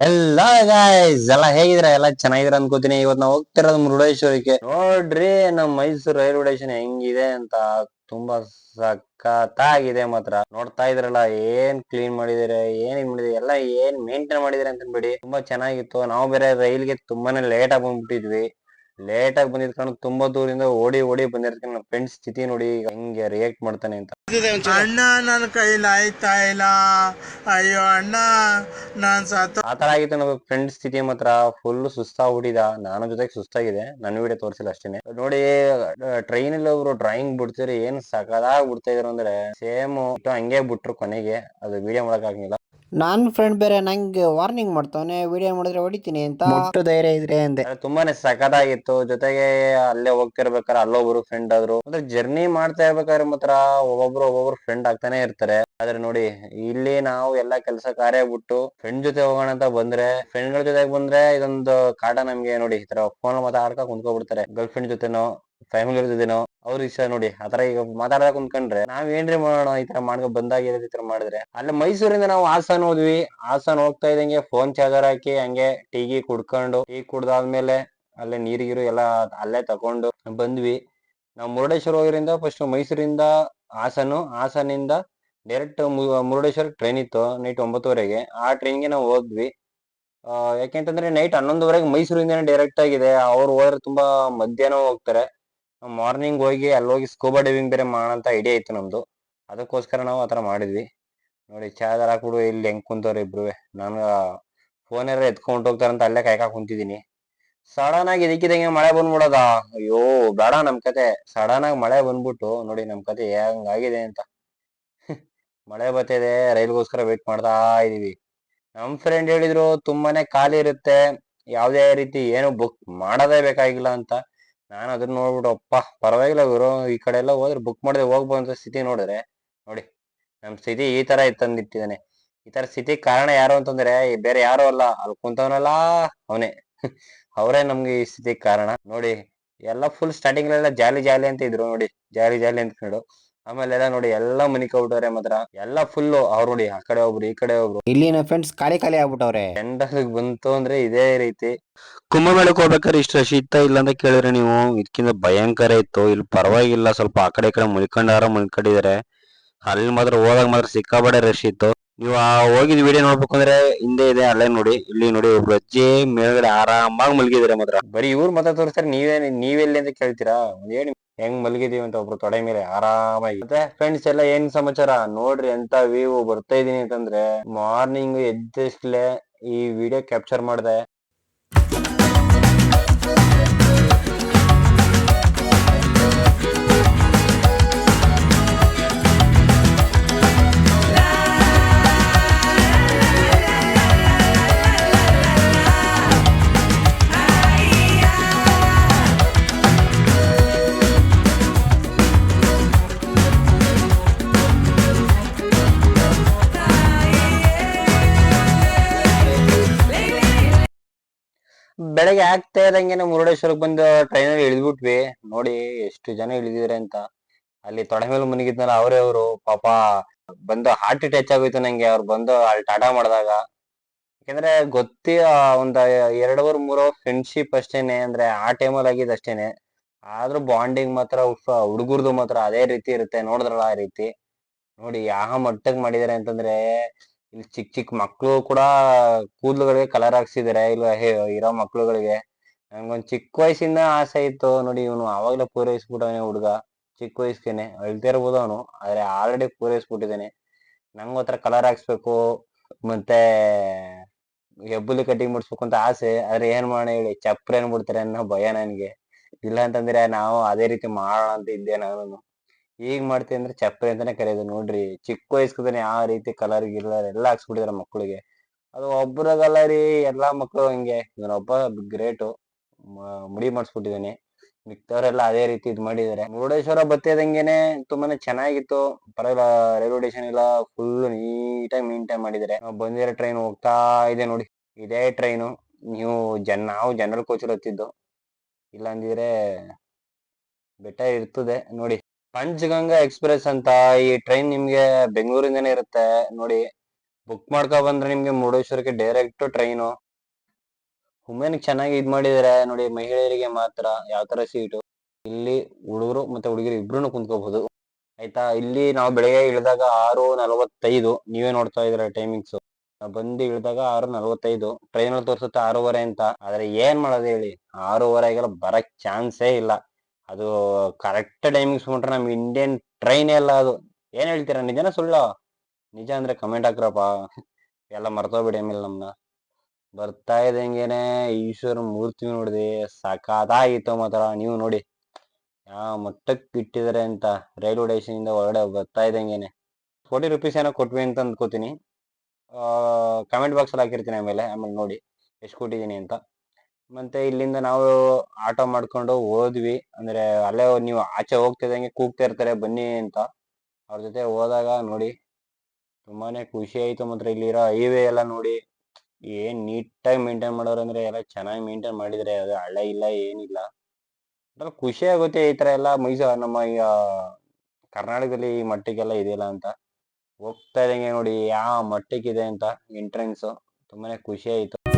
ಎಲ್ಲ ಗಾಯ್ಸ್ ಎಲ್ಲ ಹೇಗಿದ್ರ ಎಲ್ಲ ಚೆನ್ನಾಗಿದ್ರ ಅನ್ಕೋತೀನಿ. ಇವತ್ ನಾವು ಹೋಗ್ತಿರೋದು ಮುರುಡೇಶ್ವರಕ್ಕೆ. ನೋಡ್ರಿ ನಮ್ ಮೈಸೂರು ರೈಲ್ವೆ ಸ್ಟೇಷನ್ ಹೆಂಗಿದೆ ಅಂತ ತುಂಬಾ ಸಖತ್ತಾಗಿದೆ ಮಾತ್ರ. ನೋಡ್ತಾ ಇದ್ರಲ್ಲ, ಏನ್ ಕ್ಲೀನ್ ಮಾಡಿದಿರ ಏನ್ ಇದ್ ಮಾಡಿದಿರಿ ಎಲ್ಲ ಏನ್ ಮೇಂಟೈನ್ ಮಾಡಿದಿರಿ ಅಂತ ಅನ್ಬೇಡಿ ತುಂಬಾ ಚೆನ್ನಾಗಿತ್ತು. ನಾವು ಬೇರೆ ರೈಲ್ಗೆ ತುಂಬಾನೇ ಲೇಟ್ ಆಗಿ ಬಂದ್ಬಿಟ್ಟಿದ್ವಿ. ಲೇಟ್ ಆಗಿ ಬಂದಿದ್ಕೊಂಡು ತುಂಬಾ ದೂರಿಂದ ಓಡಿ ಓಡಿ ಬಂದಿರ್ತೀನಿ ನನ್ನ ಫ್ರೆಂಡ್ಸ್ ಸ್ಥಿತಿ ನೋಡಿ ಹೆಂಗೆ ರಿಯಾಕ್ಟ್ ಮಾಡ್ತಾನೆ ಅಂತ. ಅಣ್ಣ ನನ್ನ ಕೈಲಿ ಆಯ್ತಾ ಇಲ್ಲ? ಅಯ್ಯೋ ಅಣ್ಣ ನಾನ್ ಸತ್ತ ಆ ತರ ಆಗಿತ್ತು ನಮ್ಮ ಫ್ರೆಂಡ್ ಸ್ಥಿತಿ ಮಾತ್ರ. ಫುಲ್ ಸುಸ್ತಾಗ್ಬಿಟ್ಟಿದ. ನಾನು ಜೊತೆಗೆ ಸುಸ್ತಾಗಿದೆ. ನನ್ನ ವಿಡಿಯೋ ತೋರಿಸಿಲ್ಲ ಅಷ್ಟೇನೆ. ನೋಡಿ ಟ್ರೈನ್ ಅಲ್ಲಿ ಒಬ್ರು ಡ್ರಾಯಿಂಗ್ ಬಿಡ್ತಿರಿ ಏನ್ ಸಕದಾಗ್ ಬಿಡ್ತಾ ಇದ್ರು ಅಂದ್ರೆ ಸೇಮ್ ಹಂಗೆ ಬಿಟ್ರು ಕೊನೆಗೆ. ಅದು ವಿಡಿಯೋ ಮಾಡಕ್ ಆಗಿಲ್ಲ ನನ್ನ ಫ್ರೆಂಡ್ ಬೇರೆ ನಂಗೆ ವಾರ್ನಿಂಗ್ ಮಾಡ್ತಾವನೆ ವಿಡಿಯೋ ಮಾಡಿದ್ರೆ ಹೊಡಿತೀನಿ ಅಂತ. ಅಷ್ಟು ಧೈರ್ಯ ಇದ್ರೆ ಅಂದೆ. ತುಂಬಾನೇ ಸಖತ್ತಾಗಿತ್ತು. ಜೊತೆಗೆ ಅಲ್ಲೇ ಹೋಗ್ತಿರ್ಬೇಕಾದ್ರೆ ಅಲ್ಲೊಬ್ರು ಫ್ರೆಂಡ್ ಆದ್ರು. ಅಂದ್ರೆ ಜರ್ನಿ ಮಾಡ್ತಾ ಇರ್ಬೇಕಾದ್ರೆ ಮಾತ್ರ ಒಬ್ಬೊಬ್ರು ಒಬ್ಬೊಬ್ರು ಫ್ರೆಂಡ್ ಆಗ್ತಾನೆ ಇರ್ತಾರೆ. ಆದ್ರೆ ನೋಡಿ ಇಲ್ಲಿ ನಾವು ಎಲ್ಲಾ ಕೆಲಸ ಕಾರ್ಯ ಬಿಟ್ಟು ಫ್ರೆಂಡ್ ಜೊತೆ ಹೋಗೋಣ ಅಂತ ಬಂದ್ರೆ ಫ್ರೆಂಡ್ಗಳ ಜೊತೆ ಬಂದ್ರೆ ಇದೊಂದು ಕಾಟ ನಮ್ಗೆ ನೋಡಿ ಈ ತರ ಫೋನ್ ಮಾತಾಡ್ಕ ಕುಂತ್ಕೊಬಿಡ್ತಾರೆ. ಗರ್ಲ್ ಫ್ರೆಂಡ್ ಜೊತೆನೋ ಫ್ಯಾಮಿಲಿ ಅವ್ರ ಇಷ್ಟ ನೋಡಿ ಆತರ ಈಗ ಮಾತಾಡದಾಗ ಕುಂತ್ಕೊಂಡ್ರೆ ನಾವ್ ಏನ್ರಿ ಮಾಡೋಣ ಈ ತರ ಮಾಡ್ಕೊ ಬಂದಾಗ ಈ ತರ ಮಾಡಿದ್ರೆ? ಅಲ್ಲೇ ಮೈಸೂರಿಂದ ನಾವು ಹಾಸನ್ ಹೋದ್ವಿ, ಹಾಸನ್ ಹೋಗ್ತಾ ಇದ್ದಂಗೆ ಫೋನ್ ಚಾರ್ಜರ್ ಹಾಕಿ ಹಂಗೆ ಟೀ ಕುಡ್ಕೊಂಡು, ಟೀ ಕುಡ್ದಾದ್ಮೇಲೆ ಅಲ್ಲೇ ನೀರಿಗಿರು ಎಲ್ಲ ಅಲ್ಲೇ ತಕೊಂಡು ಬಂದ್ವಿ. ನಾವು ಮುರುಡೇಶ್ವರ ಹೋಗಿರಿಂದ ಫಸ್ಟ್ ಮೈಸೂರಿಂದ ಹಾಸನು, ಹಾಸನಿಂದ ಡೈರೆಕ್ಟ್ ಮುರುಡೇಶ್ವರ ಟ್ರೈನ್ ಇತ್ತು ನೈಟ್ ಒಂಬತ್ತುವರೆಗೆ. ಆ ಟ್ರೈನ್ಗೆ ನಾವು ಹೋದ್ವಿ. ಯಾಕೆಂತಂದ್ರೆ ನೈಟ್ ಹನ್ನೊಂದುವರೆಗೆ ಮೈಸೂರಿಂದನೇ ಡೈರೆಕ್ಟ್ ಆಗಿದೆ. ಅವ್ರು ಹೋದ್ರೆ ತುಂಬಾ ಮಧ್ಯಾಹ್ನ ಹೋಗ್ತಾರೆ. ಮಾರ್ನಿಂಗ್ ಹೋಗಿ ಅಲ್ಲಿ ಹೋಗಿ ಸ್ಕೂಬಾ ಡೈವಿಂಗ್ ಬೇರೆ ಮಾಡೋಣ ಅಂತ ಐಡಿಯಾ ಇತ್ತು ನಮ್ದು. ಅದಕ್ಕೋಸ್ಕರ ನಾವು ಆತರ ಮಾಡಿದ್ವಿ. ನೋಡಿ ಚಾದರ್ ಹಾಕ್ಬಿಡು, ಇಲ್ಲಿ ಹೆಂಗ್ ಕುಂತವ್ರೆ ಇಬ್ರು ನಾನು ಫೋನ್ ಯಾರ ಎತ್ಕೊಂಡು ಹೋಗ್ತಾರಂತ ಅಲ್ಲೇ ಕಾಯ್ಕಾ ಕುಂತಿದೀನಿ ಸಡನ್ ಆಗಿ ಇದಕ್ಕಿದಂಗೆ ಮಳೆ ಬಂದ್ಬಿಡೋದ? ಅಯ್ಯೋ, ಬೇಡ ನಮ್ ಕತೆ. ಸಡನ್ ಆಗಿ ಮಳೆ ಬಂದ್ಬಿಟ್ಟು, ನೋಡಿ, ನಮ್ ಕತೆ ಹೆಂಗಾಗಿದೆ ಅಂತ. ಮಳೆ ಬರ್ತಿದೆ, ರೈಲ್ಗೋಸ್ಕರ ವೇಟ್ ಮಾಡ್ತಾ ಇದೀವಿ. ನಮ್ ಫ್ರೆಂಡ್ ಹೇಳಿದ್ರು, ತುಂಬಾನೇ ಖಾಲಿ ಇರುತ್ತೆ. ಯಾವ್ದೇ ರೀತಿ ಏನು ಬುಕ್ ಮಾಡೋದೇ ಬೇಕಾಗಿಲ್ಲ ಅಂತ. ನಾನು ಅದನ್ನ ನೋಡ್ಬಿಟ್ಟು ಅಪ್ಪ ಪರವಾಗಿಲ್ಲ ಇವ್ರು ಈ ಕಡೆ ಎಲ್ಲ ಹೋದ್ರೆ ಬುಕ್ ಮಾಡದೆ ಅಂತ ಸ್ಥಿತಿ ನೋಡಿದ್ರೆ, ನೋಡಿ. ನಮ್ ಸ್ಥಿತಿ ಈ ತರ ತಂದಿಟ್ಟಿದ್ದಾನೆ. ಈ ತರ ಸ್ಥಿತಿ ಕಾರಣ ಯಾರು ಅಂತಂದ್ರೆ ಬೇರೆ ಯಾರು ಅಲ್ಲ. ಅಲ್ಲಿ ಕುಂತವನಲ್ಲ ಅವನೇ. ಅವರೇ ನಮ್ಗೆ ಈ ಸ್ಥಿತಿ ಕಾರಣ. ನೋಡಿ, ಎಲ್ಲ ಫುಲ್ ಸ್ಟಾರ್ಟಿಂಗ್ ಎಲ್ಲ ಜಾಲಿ ಜಾಲಿ ಅಂತ ಇದ್ರು ನೋಡಿ. ಜಾಲಿ ಜಾಲಿ ಅಂದ್ಕೊಂಡು ಆಮೇಲೆ ಎಲ್ಲ ನೋಡಿ ಎಲ್ಲ ಮನಿ ಕೌಟವ್ರೆ ಮಾತ್ರ. ಎಲ್ಲ ಫುಲ್ ಅವ್ರು ನೋಡಿ ಆ ಕಡೆ ಒಬ್ರು ಈ ಕಡೆ ಒಬ್ರು. ಇಲ್ಲಿನ ಫ್ರೆಂಡ್ಸ್ ಖಾಲಿ ಖಾಲಿ ಆಗ್ಬಿಟ್ಟವ್ರೆ. ಎಂಡಲ್ಗ್ ಬಂತು ಅಂದ್ರೆ ಇದೇ ರೀತಿ. ಕುಂಭಮೇಳಕ್ಕೆ ಹೋಗ್ಬೇಕಾದ್ರೆ ಇಷ್ಟು ರಶ್ ಇತ್ತ ಇಲ್ಲ ಅಂತ ಕೇಳಿದ್ರೆ ನೀವು ಇದಕ್ಕಿಂತ ಭಯಂಕರ ಇತ್ತು. ಇಲ್ಲಿ ಪರವಾಗಿಲ್ಲ ಸ್ವಲ್ಪ ಆ ಕಡೆ ಈ ಕಡೆ ಮುಳ್ಕೊಂಡಾರ ಮುಳ್ಕೊಂಡಿದ್ದಾರೆ ಅಲ್ಲಿ ಮಾತ್ರ ಹೋದಾಗ ಮಾತ್ರ ಸಿಕ್ಕಾಬಡೆ ರಶ್ ಇತ್ತು. ನೀವು ಆ ಹೋಗಿದ್ ವಿಡಿಯೋ ನೋಡ್ಬೇಕು ಅಂದ್ರೆ ಹಿಂದೆ ಇದೆ, ಅಲ್ಲೇ ನೋಡಿ, ಇಲ್ಲಿ ನೋಡಿ ಒಬ್ರು ಅಜ್ಜಿ ಮೇಲ್ಗಡೆ ಆರಾಮಾಗಿ ಮಲಗಿದಾರೆ ಮಾತ್ರ. ಬರೀ ಇವ್ರು ಮಾತ್ರ ತೋರಿಸ್ತಾರೆ, ನೀವೇ ನೀವೆಲ್ಲಿ ಅಂತ ಕೇಳ್ತೀರಾ? ಏನ್ ಹೆಂಗ್ ಮಲಗಿದೀವಿ ಅಂತ ಒಬ್ರು ತೊಡೆ ಮೇಲೆ ಆರಾಮಾಗಿ. ಮತ್ತೆ ಫ್ರೆಂಡ್ಸ್ ಎಲ್ಲ ಏನ್ ಸಮಾಚಾರ? ನೋಡ್ರಿ ಎಂತ ವೀವು ಬರ್ತಾ ಇದೀನಿ ಅಂತಂದ್ರೆ ಮಾರ್ನಿಂಗ್ ಎದ್ದಷ್ಟಲೇ ಈ ವಿಡಿಯೋ ಕ್ಯಾಪ್ಚರ್ ಮಾಡ್ದೆ. ಬೆಳಗ್ಗೆ ಆಗ್ತಾ ಇದ್ದಂಗೆನೆ ಮುರುಡೇಶ್ವರಕ್ಕೆ ಬಂದು ಟ್ರೈನಲ್ಲಿ ಇಳಿದ್ಬಿಟ್ವಿ. ನೋಡಿ ಎಷ್ಟು ಜನ ಇಳಿದಿದ್ರೆ ಅಂತ. ಅಲ್ಲಿ ತೊಡೆ ಮೇಲೆ ಮುನಿಗಿದ್ನಲ್ಲ ಅವರೇ ಅವರು. ಪಾಪ ಬಂದು ಹಾರ್ಟ್ ಅಟ್ಯಾಚ್ ಆಗೋಯ್ತು ನಂಗೆ. ಅವ್ರು ಬಂದು ಅಲ್ಲಿ ಟಾಟಾ ಮಾಡಿದಾಗ. ಯಾಕಂದ್ರೆ ಗೊತ್ತಿ ಒಂದ್ ಎರಡ್ ಅವರ್ ಮೂರ್ ಅವರ್ ಫ್ರೆಂಡ್ಶಿಪ್ ಅಷ್ಟೇನೆ. ಅಂದ್ರೆ ಆ ಟೈಮಲ್ಲಿ ಆಗಿದ್ ಅಷ್ಟೇನೆ. ಆದ್ರೂ ಬಾಂಡಿಂಗ್ ಮಾತ್ರ ಹುಡುಗರ್ದು ಮಾತ್ರ ಅದೇ ರೀತಿ ಇರುತ್ತೆ. ನೋಡಿದ್ರಲ್ಲ ಆ ರೀತಿ. ನೋಡಿ ಯಾವ ಮಟ್ಟಕ್ ಮಾಡಿದಾರೆ ಅಂತಂದ್ರೆ ಇಲ್ಲಿ ಚಿಕ್ಕ ಚಿಕ್ಕ ಮಕ್ಕಳು ಕೂಡ ಕೂದಲುಗಳಿಗೆ ಕಲರ್ ಹಾಕ್ಸಿದಾರೆ. ಇಲ್ಲ ಇರೋ ಮಕ್ಕಳುಗಳಿಗೆ ನಂಗೊಂದ್ ಚಿಕ್ಕ ವಯಸ್ಸಿಂದ ಆಸೆ ಇತ್ತು. ನೋಡಿ, ಇವನು ಅವಾಗಲೇ ಪೂರೈಸ್ಬಿಟ್ಟವನೆ ಹುಡುಗ. ಚಿಕ್ಕ ವಯಸ್ಸಿಗೆನೆ ಇರ್ಬೋದು ಅವನು. ಆದ್ರೆ ಆಲ್ರೆಡಿ ಪೂರೈಸ್ಬಿಟ್ಟಿದ್ದಾನೆ. ನಂಗೆ ಹತ್ರ ಕಲರ್ ಹಾಕ್ಸ್ಬೇಕು. ಮತ್ತೆ ಹೆಬ್ಬುಲಿ ಕಟಿಂಗ್ ಮಾಡಿಸ್ಬೇಕು ಅಂತ ಆಸೆ. ಆದ್ರೆ ಏನ್ ಮಾಡೋಣ ಹೇಳಿ? ಚಪ್ರ ಬಿಡ್ತಾರೆ ಅನ್ನೋ ಭಯ ನನಗೆ. ಇಲ್ಲ ಅಂತಂದ್ರೆ ನಾವು ಅದೇ ರೀತಿ ಮಾಡೋಣ ಅಂತ ಇದ್ದೆ ನಾನು ಈಗ ಮಾಡ್ತೀವಿ ಅಂದ್ರೆ ಚಪ್ಪರಿ ಅಂತಾನೆ ಕರೆಯೋದು ನೋಡ್ರಿ, ಚಿಕ್ಕ ವಯಸ್ಕದಾನೆ ಯಾವ ರೀತಿ ಕಲರ್ ಗಿಲ್ಲರ್ ಎಲ್ಲ ಹಾಕ್ಸ್ಬಿಟ್ಟಿದಾರೆ ಮಕ್ಕಳಿಗೆ. ಅದು ಒಬ್ರ ರೀ ಎಲ್ಲಾ ಮಕ್ಕಳು ಹಂಗೆ. ಒಬ್ಬ ಗ್ರೇಟು ಮುಡಿ ಮಾಡಿಸ್ಬಿಟ್ಟಿದ್ದೀನಿ ಮಿಕ್ತವರೆಲ್ಲ ಅದೇ ರೀತಿ ಇದ್ ಮಾಡಿದ್ದಾರೆ ಮುರುಡೇಶ್ವರ ಬತ್ತಿದಂಗೆನೆ ತುಂಬಾನೇ ಚೆನ್ನಾಗಿತ್ತು. ಪರವಾಗಿಲ್ಲ ರೈಲ್ವೆ ಸ್ಟೇಷನ್ ಎಲ್ಲ ಫುಲ್ ನೀಟಾಗಿ ಮೇಂಟೈನ್ ಮಾಡಿದ್ದಾರೆ ನಾವು ಬಂದಿರೋ ಟ್ರೈನ್ ಹೋಗ್ತಾ ಇದೆ ನೋಡಿ. ಇದೇ ಟ್ರೈನು ನೀವು ಜನ, ನಾವು ಜನರಲ್ ಕೋಚಲ್ಲಿ ಹತ್ತಿದ್ದು ಇಲ್ಲ ಅಂದಿದ್ರೆ ಬೆಟ್ಟ ಇರ್ತದೆ. ನೋಡಿ. ಪಂಚಗಂಗಾ ಎಕ್ಸ್ಪ್ರೆಸ್ ಅಂತ ಈ ಟ್ರೈನ್ ನಿಮ್ಗೆ ಬೆಂಗಳೂರಿಂದನೇ ಇರುತ್ತೆ. ನೋಡಿ ಬುಕ್ ಮಾಡ್ಕೊ ಬಂದ್ರೆ ನಿಮ್ಗೆ ಮುರುಡೇಶ್ವರಕ್ಕೆ ಡೈರೆಕ್ಟ್ ಟ್ರೈನು ವುಮೆನ್ ಚೆನ್ನಾಗಿ ಇದ್ ಮಾಡಿದಾರೆ. ನೋಡಿ, ಮಹಿಳೆಯರಿಗೆ ಮಾತ್ರ ಯಾವ ತರ ಸೀಟು ಇಲ್ಲಿ ಹುಡುಗರು ಮತ್ತೆ ಹುಡುಗಿರು ಇಬ್ರು ಕುಂತ್ಕೋಬಹುದು ಆಯ್ತಾ? ಇಲ್ಲಿ ನಾವು ಬೆಳಗ್ಗೆ ಇಳಿದಾಗ ಆರು ನಲವತ್ತೈದು. ನೀವೇ ನೋಡ್ತಾ ಇದ್ರ ಟೈಮಿಂಗ್ಸ್ ಬಂದು ಇಳಿದಾಗ ಆರು ನಲವತ್ತೈದು. ಟ್ರೈನ್ ಅಲ್ಲಿ ತೋರ್ಸುತ್ತೆ ಆರೂವರೆ ಅಂತ. ಆದ್ರೆ ಏನ್ ಮಾಡೋದು ಹೇಳಿ? ಆರೂವರೆಗೆಲ್ಲ ಬರಕ್ ಚಾನ್ಸೇ ಇಲ್ಲ. ಅದು ಕರೆಕ್ಟ್ ಟೈಮಿಂಗ್ಸ್ ಬಿಟ್ರೆ ನಮ್ಮ ಇಂಡಿಯನ್ ಟ್ರೈನ್ ಎಲ್ಲ ಅದು. ಏನ್ ಹೇಳ್ತೀರಾ? ನಿಜನ ಸುಳ್ಳು? ನಿಜ ಅಂದ್ರೆ ಕಮೆಂಟ್ ಹಾಕ್ರಪ್ಪ. ಎಲ್ಲ ಮರ್ತೋಗ್ಬಿಡಿ ಆಮೇಲೆ ನಮ್ನ. ಬರ್ತಾ ಇದ್ದಂಗೆನೆ ಈಶ್ವರ ಮೂರ್ತಿ ನೋಡಿದೆ. ಸಖತ್ತಾಗಿತ್ತು ಮಾತ್ರ. ನೀವು ನೋಡಿ. ಯಾವ ಮಟ್ಟಕ್ಕೆ ಇಟ್ಟಿದ್ದಾರೆ ಅಂತ ರೈಲ್ವೆ ಸ್ಟೇಷನ್ ಇಂದ ಹೊರಗಡೆ ಬರ್ತಾ ಇದ್ದಂಗೆನೆ ಫೋರ್ಟಿ ರುಪೀಸ್ ಏನೋ ಕೊಟ್ವಿ ಅಂತ ಅಂದ್ಕೋತೀನಿ. ಕಮೆಂಟ್ ಬಾಕ್ಸ್ ಅಲ್ಲಿ ಹಾಕಿರ್ತೀನಿ ಆಮೇಲೆ. ಆಮೇಲೆ ನೋಡಿ. ಎಷ್ಟು ಕೊಟ್ಟಿದ್ದೀನಿ ಅಂತ. ಮತ್ತೆ ಇಲ್ಲಿಂದ ನಾವು ಆಟೋ ಮಾಡ್ಕೊಂಡು ಹೋದ್ವಿ. ಅಂದ್ರೆ ಅಲ್ಲೇ ನೀವು ಆಚೆ ಹೋಗ್ತಿದಂಗೆ ಕೂಗ್ತಾ ಇರ್ತಾರೆ ಬನ್ನಿ ಅಂತ. ಅವ್ರ ಜೊತೆ ಹೋದಾಗ ನೋಡಿ ತುಂಬಾನೇ ಖುಷಿ ಆಯ್ತು ಮಾತ್ರ ಇಲ್ಲಿರೋ ಹೈವೇ ಎಲ್ಲ ನೋಡಿ. ಏನ್ ನೀಟಾಗಿ ಮೇಂಟೈನ್ ಮಾಡೋರು ಅಂದ್ರೆ ಎಲ್ಲ ಚೆನ್ನಾಗಿ ಮೇಂಟೈನ್ ಮಾಡಿದ್ರೆ ಅದು ಹಳ್ಳ ಇಲ್ಲ ಏನಿಲ್ಲ. ಒಂಥರ ಖುಷಿ ಆಗುತ್ತೆ ಈ ತರ ಎಲ್ಲ ಮೈಸೂರು ನಮ್ಮ ಈ, ಆ, ಕರ್ನಾಟಕದಲ್ಲಿ ಈ ಮಟ್ಟಕ್ಕೆಲ್ಲ ಇದೆಯಲ್ಲ ಅಂತ. ಹೋಗ್ತಾ ಇದಂಗೆ ನೋಡಿ ಯಾವ ಮಟ್ಟಕ್ಕಿದೆ ಅಂತ ಎಂಟ್ರೆನ್ಸ್ ತುಂಬಾನೇ ಖುಷಿ ಆಯ್ತು.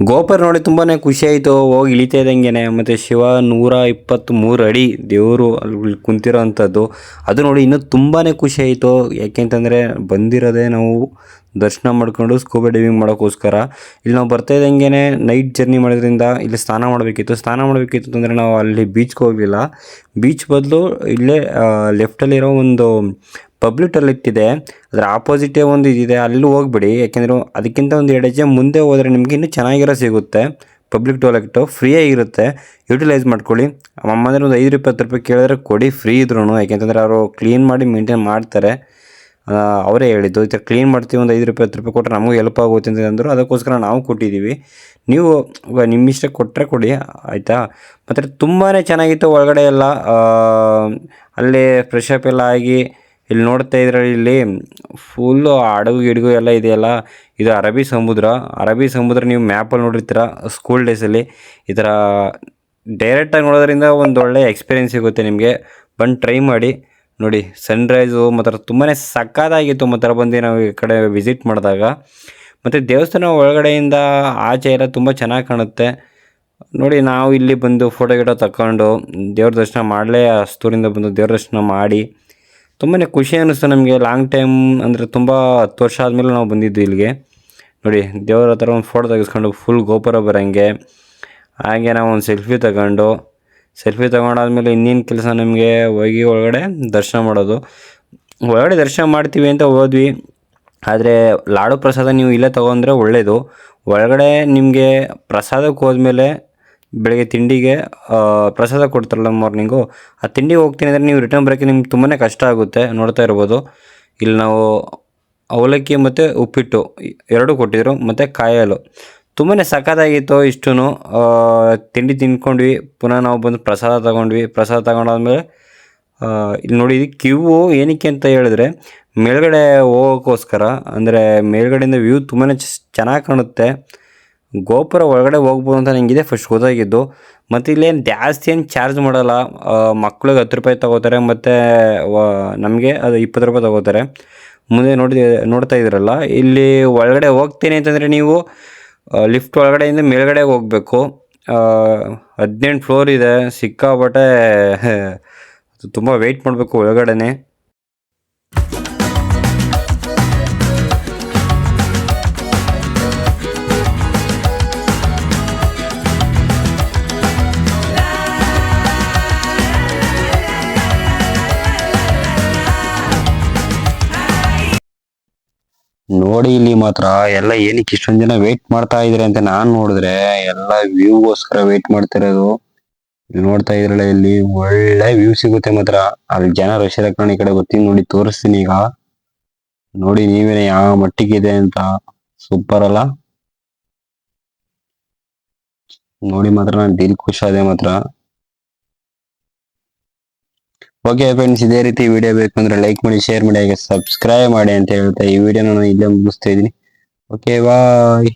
ಗೋಪುರ ನೋಡಿ ತುಂಬಾ ಖುಷಿ ಆಯಿತು ಹೋಗಿ ಇಳಿತಾ ಇದ್ದಂಗೆ ಮತ್ತು ಶಿವ ನೂರ ಇಪ್ಪತ್ತ್ಮೂರು ಅಡಿ ದೇವರು ಅಲ್ಲಿ ಕುಂತಿರೋ ಅಂಥದ್ದು ಅದು ನೋಡಿ ಇನ್ನೂ ತುಂಬಾ ಖುಷಿ ಆಯಿತು ಯಾಕೆಂತಂದರೆ ಬಂದಿರೋದೇ ನಾವು ದರ್ಶನ ಮಾಡ್ಕೊಂಡು ಸ್ಕೂಬಾ ಡೈವಿಂಗ್ ಮಾಡೋಕ್ಕೋಸ್ಕರ. ಇಲ್ಲಿ ನಾವು ಬರ್ತಾ ಇದ್ದಂಗೆ ನೈಟ್ ಜರ್ನಿ ಮಾಡೋದ್ರಿಂದ ಇಲ್ಲಿ ಸ್ನಾನ ಮಾಡಬೇಕಿತ್ತು. ಸ್ನಾನ ಮಾಡಬೇಕಿತ್ತು ಅಂದರೆ ನಾವು ಅಲ್ಲಿ ಬೀಚ್ಗೆ ಹೋಗಲಿಲ್ಲ. ಬೀಚ್ ಬದಲು ಇಲ್ಲೇ ಲೆಫ್ಟಲ್ಲಿರೋ ಒಂದು ಪಬ್ಲಿಕ್ ಟಾಯ್ಲೆಟ್ ಇದೆ ಅದರ ಆಪೋಸಿಟೇ ಒಂದು ಇದಿದೆ. ಅಲ್ಲಿ ಹೋಗ್ಬಿಡಿ. ಯಾಕೆಂದರೆ ಅದಕ್ಕಿಂತ ಒಂದು ಎರಡು ಹೆಜ್ಜೆ ಮುಂದೆ ಹೋದರೆ ನಿಮಗೆ ಇನ್ನೂ ಚೆನ್ನಾಗಿರೋ ಸಿಗುತ್ತೆ. ಪಬ್ಲಿಕ್ ಟಾಯ್ಲೆಟು ಫ್ರೀಯಾಗಿರುತ್ತೆ ಯುಟಿಲೈಸ್ ಮಾಡ್ಕೊಳ್ಳಿ. ಅಮ್ಮಂದ್ರೆ ಒಂದು ಐದು ಇಪ್ಪತ್ತು ರೂಪಾಯಿ ಕೇಳಿದ್ರೆ ಕೊಡಿ. ಫ್ರೀ ಇದ್ರೂ ಯಾಕೆಂತಂದರೆ ಅವರು ಕ್ಲೀನ್ ಮಾಡಿ ಮೇಂಟೈನ್ ಮಾಡ್ತಾರೆ. ಅವರೇ ಹೇಳಿದ್ದು. ಈ ಥರ ಕ್ಲೀನ್ ಮಾಡ್ತೀವಿ ಒಂದು ಐದು ರೂಪಾಯಿ, ಹತ್ತು ರೂಪಾಯಿ ಕೊಟ್ಟರೆ ನಮಗೂ ಹೆಲ್ಪ್ ಆಗುತ್ತೆ ಅಂತ ಅಂದರು. ಅದಕ್ಕೋಸ್ಕರ ನಾವು ಕೊಟ್ಟಿದ್ದೀವಿ. ನೀವು ನಿಮ್ಮ ಇಷ್ಟ ಕೊಟ್ಟರೆ ಕೊಡಿ. ಆಯಿತಾ? ಮತ್ತು ತುಂಬಾ ಚೆನ್ನಾಗಿತ್ತು. ಒಳಗಡೆ ಎಲ್ಲ ಅಲ್ಲೇ ಫ್ರೆಶ್ ಎಲ್ಲ ಆಗಿ ಇಲ್ಲಿ ನೋಡ್ತಾ ಇದ್ರೆ ಇಲ್ಲಿ ಫುಲ್ಲು ಹಡಗು, ಗಿಡಗು ಎಲ್ಲ ಇದೆಯಲ್ಲ? ಇದು ಅರಬ್ಬಿ ಸಮುದ್ರ. ಅರಬ್ಬಿ ಸಮುದ್ರ ನೀವು ಮ್ಯಾಪಲ್ಲಿ ನೋಡಿರ್ತೀರ ಸ್ಕೂಲ್ ಡೇಸಲ್ಲಿ ಈ ಥರ ಡೈರೆಕ್ಟಾಗಿ ನೋಡೋದ್ರಿಂದ ಒಂದು ಒಳ್ಳೆ ಎಕ್ಸ್ಪೀರಿಯೆನ್ಸ್ ಸಿಗುತ್ತೆ ನಿಮಗೆ. ಬಂದು ಟ್ರೈ ಮಾಡಿ. ನೋಡಿ ಸನ್ರೈಸು ಮತ್ತು ತುಂಬಾ ಸಕ್ಕತ್ತಾಗಿತ್ತು ಮತ್ತು ಬಂದು ನಾವು ಈ ಕಡೆ ವಿಸಿಟ್ ಮಾಡಿದಾಗ. ಮತ್ತು ದೇವಸ್ಥಾನ ಒಳಗಡೆಯಿಂದ ಆಚೆ ಎಲ್ಲ ತುಂಬ ಚೆನ್ನಾಗಿ ಕಾಣುತ್ತೆ. ನೋಡಿ, ನಾವು ಇಲ್ಲಿ ಬಂದು ಫೋಟೋ ಗಿಟೋ ತಗೊಂಡು ದೇವ್ರ ದರ್ಶನ ಮಾಡಲೇ ಅಸ್ತೂರಿಂದ ಬಂದು ದೇವ್ರ ದರ್ಶನ ಮಾಡಿ. ತುಂಬಾ ಖುಷಿ ಅನ್ನಿಸ್ತು ನಮಗೆ ಲಾಂಗ್ ಟೈಮ್ ಅಂದರೆ ತುಂಬ ಹತ್ತು ವರ್ಷ ಆದಮೇಲೆ ನಾವು ಬಂದಿದ್ದು ಇಲ್ಲಿಗೆ. ನೋಡಿ, ದೇವರ ಹತ್ರ ಒಂದು ಫೋಟೋ ತೆಗೆಸ್ಕೊಂಡು ಫುಲ್ ಗೋಪುರ ಬರೋಂಗೆ. ಹಾಗೆ ನಾವು ಒಂದು ಸೆಲ್ಫಿ ತಗೊಂಡು ಸೆಲ್ಫಿ ತೊಗೊಂಡಾದ್ಮೇಲೆ ಇನ್ನೇನು ಕೆಲಸ ನಮಗೆ? ಹೋಗಿ ಒಳಗಡೆ ದರ್ಶನ ಮಾಡೋದು. ಒಳಗಡೆ ದರ್ಶನ ಮಾಡ್ತೀವಿ ಅಂತ ಹೋದ್ವಿ. ಆದರೆ ಲಾಡು ಪ್ರಸಾದ ನೀವು ಇಲ್ಲೇ ತೊಗೊಂಡ್ರೆ ಒಳ್ಳೆಯದು ಒಳಗಡೆ ನಿಮಗೆ ಪ್ರಸಾದಕ್ಕೆ ಹೋದ್ಮೇಲೆ ಬೆಳಗ್ಗೆ ತಿಂಡಿಗೆ ಪ್ರಸಾದ ಕೊಡ್ತಾರಲ್ಲ ಮಾರ್ನಿಂಗು ಆ ತಿಂಡಿಗೆ ಹೋಗ್ತೀನಿ ಅಂದರೆ ನೀವು ರಿಟರ್ನ್ ಬರೋಕ್ಕೆ ನಿಮ್ಗೆ ತುಂಬಾ ಕಷ್ಟ ಆಗುತ್ತೆ, ನೋಡ್ತಾ ಇರ್ಬೋದು. ಇಲ್ಲಿ ನಾವು ಅವಲಕ್ಕಿ ಮತ್ತು ಉಪ್ಪಿಟ್ಟು ಎರಡೂ ಕೊಟ್ಟಿದ್ರು, ಮತ್ತು ಕಾಯಲು. ತುಂಬಾ ಸಖತ್ತಾಗಿತ್ತು ಇಷ್ಟು ತಿಂಡಿ ತಿನ್ಕೊಂಡ್ವಿ ಪುನಃ ನಾವು ಬಂದು ಪ್ರಸಾದ ತಗೊಂಡ್ವಿ. ಪ್ರಸಾದ ತಗೊಂಡಾದ್ಮೇಲೆ ಇಲ್ಲಿ ನೋಡಿ, ಇದು ಕ್ಯೂ ಏನಕ್ಕೆ ಅಂತ ಹೇಳಿದ್ರೆ, ಮೇಲ್ಗಡೆ ಹೋಗೋಕ್ಕೋಸ್ಕರ, ಅಂದರೆ ಮೇಲ್ಗಡೆಯಿಂದ ವ್ಯೂ ತುಂಬಾ ಚೆನ್ನಾಗಿ ಕಾಣುತ್ತೆ. ಗೋಪುರ ಒಳಗಡೆ ಹೋಗ್ಬೋದು ಅಂತ ನನಗಿದೆ ಫಸ್ಟ್ ಗೊತ್ತಾಗಿದ್ದು. ಮತ್ತು ಇಲ್ಲೇನು ಜಾಸ್ತಿ ಏನು ಚಾರ್ಜ್ ಮಾಡೋಲ್ಲ. ಮಕ್ಳಿಗೆ ಹತ್ತು ರೂಪಾಯಿ ತಗೋತಾರೆ. ಮತ್ತು ನಮಗೆ ಅದು ಇಪ್ಪತ್ತು ರೂಪಾಯಿ ತಗೋತಾರೆ. ಮುಂದೆ ನೋಡಿ ನೋಡ್ತಾ ಇದ್ರಲ್ಲ. ಇಲ್ಲಿ ಒಳಗಡೆ ಹೋಗ್ತೀನಿ ಅಂತಂದರೆ ನೀವು ಲಿಫ್ಟ್ ಒಳಗಡೆಯಿಂದ ಮೇಲ್ಗಡೆ ಹೋಗಬೇಕು. ಹದಿನೆಂಟು ಫ್ಲೋರ್ ಇದೆ. ಸಿಕ್ಕಾಪಟ್ಟೆ ತುಂಬ ವೆಯ್ಟ್ ಮಾಡಬೇಕು ಒಳಗಡೆನೆ. ನೋಡಿ ಇಲ್ಲಿ ಮಾತ್ರ, ಎಲ್ಲ ಏನಕ್ಕೆ ಇಷ್ಟೊಂದ್ ಜನ ವೇಟ್ ಮಾಡ್ತಾ ಇದ್ರೆ ಅಂತ ನಾನ್ ನೋಡಿದ್ರೆ, ಎಲ್ಲ ವ್ಯೂಗೋಸ್ಕರ ವೇಟ್ ಮಾಡ್ತಿರೋದು. ಇಲ್ಲಿ ನೋಡ್ತಾ ಇದ್ರಲ್ಲ ಇಲ್ಲಿ, ಒಳ್ಳೆ ವ್ಯೂ ಸಿಗುತ್ತೆ ಮಾತ್ರ. ಅಲ್ಲಿ ಜನ ರಶ್ ಇರಕ್ ಈ ಕಡೆ ಗೊತ್ತಿ ನೋಡಿ ತೋರಿಸ್ತೀನಿ ಈಗ. ನೋಡಿ ನೀವೇನೆ ಯಾವ ಮಟ್ಟಿಗಿದೆ ಅಂತ. ಸೂಪರ್ ಅಲ್ಲ? ನೋಡಿ ಮಾತ್ರ, ನಾನು ದಿಲ್ ಖುಷ್ ಆದೆ ಮಾತ್ರ. ಓಕೆ ಫ್ರೆಂಡ್ಸ್ ಇದೇ ರೀತಿ ವಿಡಿಯೋ ಬೇಕು ಅಂದ್ರೆ ಲೈಕ್ ಮಾಡಿ ಶೇರ್ ಮಾಡಿ, ಹಾಗೆ ಸಬ್ಸ್ಕ್ರೈಬ್ ಮಾಡಿ ಅಂತ ಹೇಳ್ತಾ ಈ ವಿಡಿಯೋ ನಾನು ಇಲ್ಲೇ ಮುಗಿಸ್ತಾ ಇದ್ದೀನಿ. Okay bye